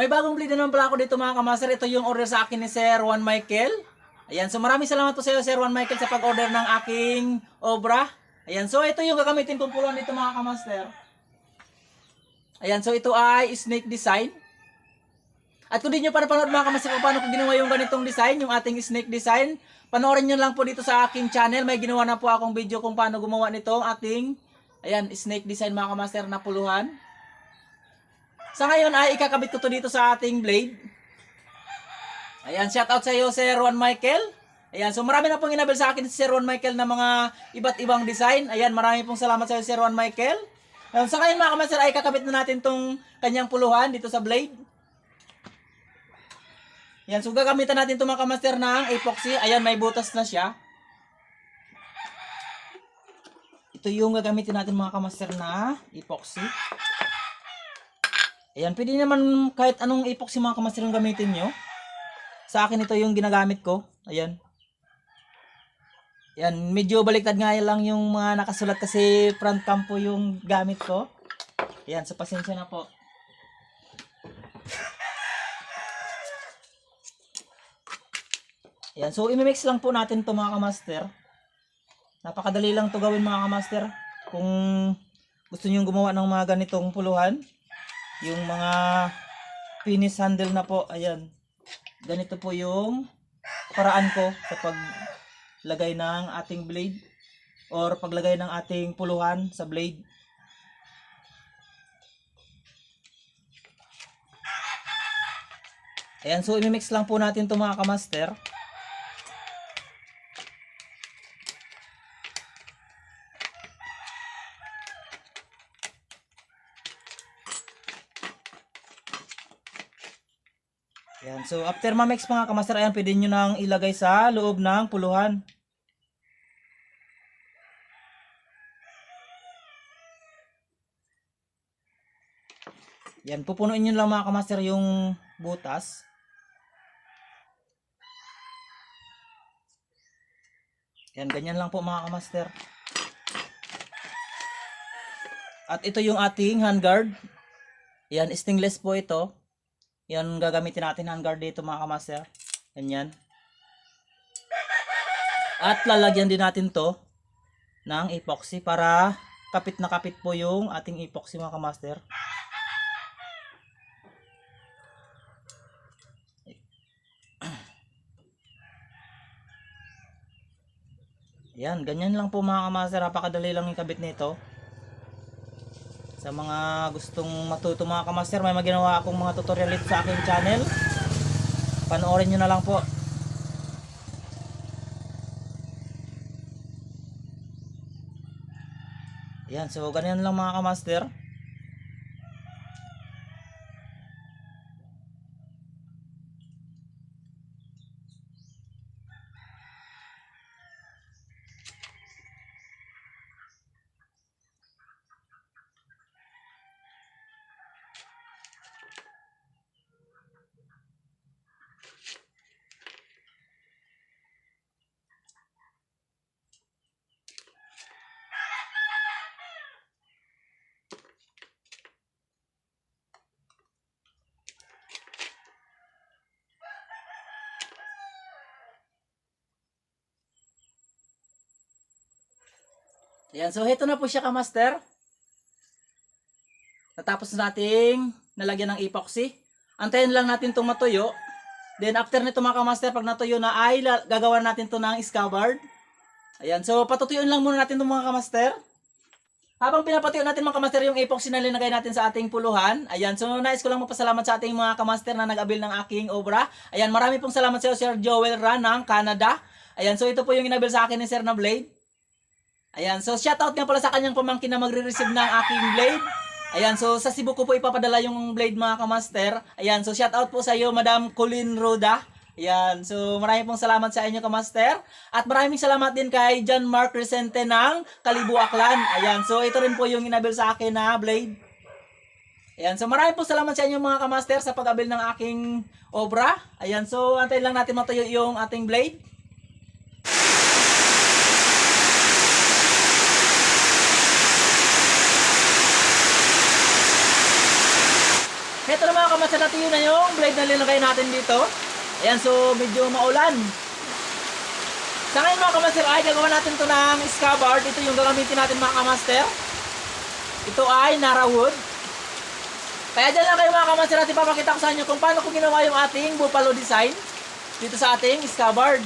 May bagong blade na naman pala ako dito mga kamaster. Ito yung order sa akin ni Sir Juan Michael. Ayan, so maraming salamat po sa iyo Sir Juan Michael sa pag-order ng aking obra. Ayan, so ito yung gagamitin kong puluhan dito mga kamaster. Ayan, so ito ay snake design. At kung di nyo pa napanood mga kamaster kung paano ko ginawa yung ganitong design, yung ating snake design, panoorin nyo lang po dito sa aking channel. May ginawa na po akong video kung paano gumawa nitong ating, ayan, snake design mga kamaster na puluhan. Sa ngayon ay ikakabit ko to dito sa ating blade. Ayan, shout out sa iyo Sir Juan Michael. Ayan, so marami na pong inabil sa akin si Sir Juan Michael na mga iba't ibang design. Ayan, marami pong salamat sa iyo Sir Juan Michael. Ayan, sa ngayon mga kamaster ay kakabit na natin tong kanyang puluhan dito sa blade. Ayan, so gagamitan natin itong mga kamaster ng epoxy. Ayan, may butas na siya. Ito yung gagamitin natin mga kamaster na epoxy. Ayan, pwede naman kahit anong epoxy mga kamaster yung gamitin nyo. Sa akin ito yung ginagamit ko. Ayan. Ayan, medyo baliktad nga lang yung mga nakasulat kasi front cam po yung gamit ko. Ayan, so pasensya na po. Ayan, so imimix lang po natin to mga kamaster. Napakadali lang to gawin mga kamaster. Kung gusto niyo gumawa ng mga ganitong puluhan, yung mga finish handle na po, ayan. Ganito po yung paraan ko sa paglagay ng ating blade or paglagay ng ating puluhan sa blade. Ayan, so imimix lang po natin to mga kamaster. Ayan, so after ma-mix mga kamaster, ayan, pwede nyo nang ilagay sa loob ng puluhan. Yan, pupunuin nyo lang mga kamaster yung butas. Yan, ganyan lang po mga kamaster. At ito yung ating handguard. Yan, stainless po ito. Yan gagamitin natin handguard dito mga kamaster. Ganyan. At lalagyan din natin to ng epoxy para kapit na kapit po yung ating epoxy mga kamaster. Yan, ganyan lang po mga kamaster. Napakadali lang yung kabit nito. Sa mga gustong matuto mga kamaster, may maginawa akong mga tutorial dito sa aking channel. Panoorin nyo na lang po. Yan, so ganyan lang mga kamaster. Yan, so heto na po siya kamaster. Natapos nating nalagyan ng epoxy. Antayin lang natin itong matuyo. Then after nito mga kamaster, pag natuyo na ay gagawa natin to ng scabbard. Ayan, so patutuyuin lang muna natin itong mga kamaster. Habang pinapatuyo natin mga kamaster yung epoxy na linagay natin sa ating puluhan. Ayan, so nais ko lang magpasalamat sa ating mga kamaster na nag-abil ng aking obra. Ayan, marami pong salamat sa iyo, Sir Joel Ran ng Canada. Ayan, so ito po yung inabil sa akin ni Sir na blade. Ayan, so shoutout nga pala sa kanyang pamangkin na magre-receive ng aking blade. Ayan, so sa Cebu ko po ipapadala yung blade mga kamaster. Ayan, so shoutout po sa iyo, Madam Colin Roda. Ayan, so maraming pong salamat sa inyo kamaster. At maraming salamat din kay John Mark Resente ng Kalibu Aklan. Ayan, so ito rin po yung inabil sa akin na blade. Ayan, so maraming po salamat sa inyo mga kamaster sa pag-abil ng aking obra. Ayan, so antayin lang natin matuyo yung ating blade. natuyo na yung blade na linagay natin dito. Ayan, so medyo maulan. Sa ngayon mga kamaster ay gagawa natin to ng scabbard. Ito yung gagamitin natin mga kamaster. Ito ay Nara. Kaya dyan lang kayo mga kamaster at ipapakita ko sa inyo kung paano ko ginawa yung ating buffalo design dito sa ating scabbard.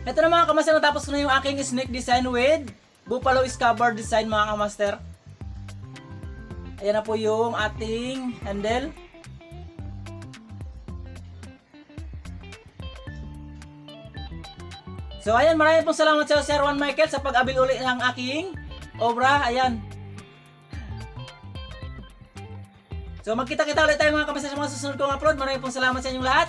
Ito na mga kamaster, natapos ko na yung aking snake design with Buffalo Scabbard design mga kamaster. Ayan na po yung ating handle. So ayan, maraming pong salamat sa Sir Juan Michael sa pag-abil uli ng aking obra. Ayan. So magkita-kita ulit tayo mga kamaster sa mga susunod kong upload. Maraming pong salamat sa inyong lahat.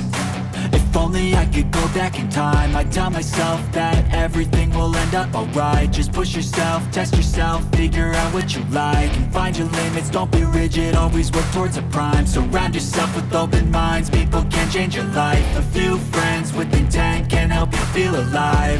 Only I could go back in time. I'd tell myself that everything will end up alright. Just push yourself, test yourself, figure out what you like And find your limits, don't be rigid, always work towards a prime. Surround yourself with open minds, people can change your life. A few friends with intent can help you feel alive